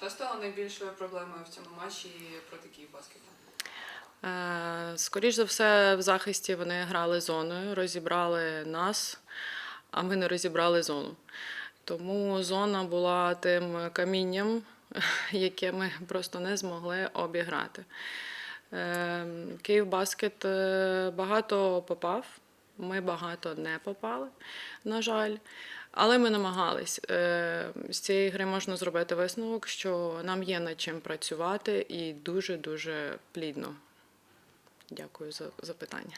Що стало найбільшою проблемою в цьому матчі проти Київбаскета? Е, Скоріш за все, в захисті вони грали зоною, розібрали нас, а ми не розібрали зону. Тому зона була тим камінням, яке ми просто не змогли обіграти. Е, Київбаскет е, багато попав, ми багато не попали, на жаль. Але ми намагались. Е, З цієї гри можна зробити висновок, що нам є над чим працювати і дуже-дуже плідно. Дякую за запитання.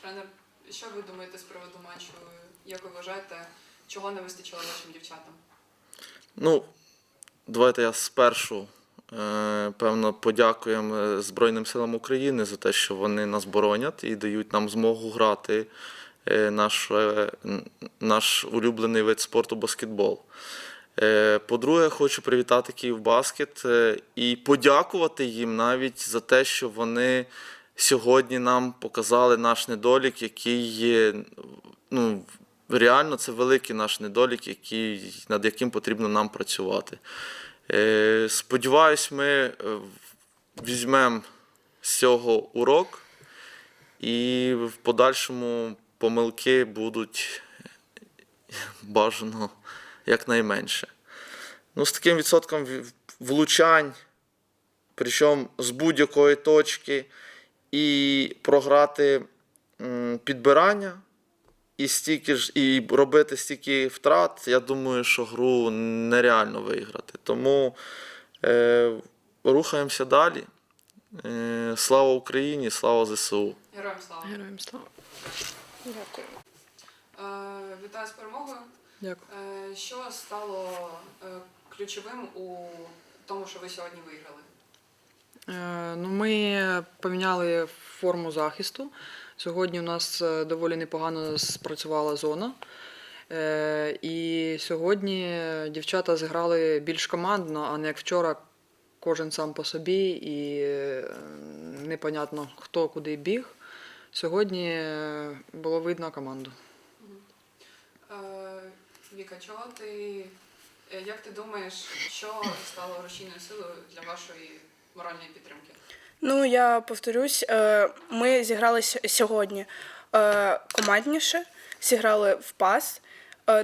Тренер, що ви думаєте з приводу матчу? Як ви вважаєте, чого не вистачило вашим дівчатам? Ну, давайте я спершу, е, певно, подякуємо е, Збройним силам України за те, що вони нас боронять і дають нам змогу грати наш, е, наш улюблений вид спорту баскетбол. Е, По-друге, хочу привітати Київбаскет е, і подякувати їм навіть за те, що вони сьогодні нам показали наш недолік, який є, ну, реально це великий наш недолік, який, над яким потрібно нам працювати. Е, Сподіваюсь, ми е, візьмемо з цього урок, і в подальшому помилки будуть бажано якнайменше. Ну, з таким відсотком влучань, причому з будь-якої точки, і програти підбирання, і стільки ж, і робити стільки втрат, я думаю, що гру нереально виграти. Тому е, рухаємося далі. Е, слава Україні, слава ЗСУ. Героям слава! Героям слава. Дякую. Е, вітаю з перемогою. Дякую. Е, що стало е, ключовим у тому, що ви сьогодні виграли? Е, Ну, ми поміняли форму захисту. Сьогодні у нас доволі непогано спрацювала зона. Е, І сьогодні дівчата зіграли більш командно, а не як вчора, кожен сам по собі, і непонятно, хто куди біг. Сьогодні е, було видно команду. Е, Віка, чого ти, е, як ти думаєш, що стало рушійною силою для вашої моральної підтримки? Ну, я повторюсь, ми зіграли сьогодні командніше, зіграли в пас,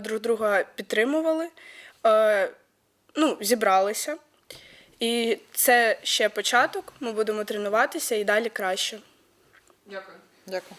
друг друга підтримували, ну, зібралися. І це ще початок. Ми будемо тренуватися і далі краще. Дякую. Дякую.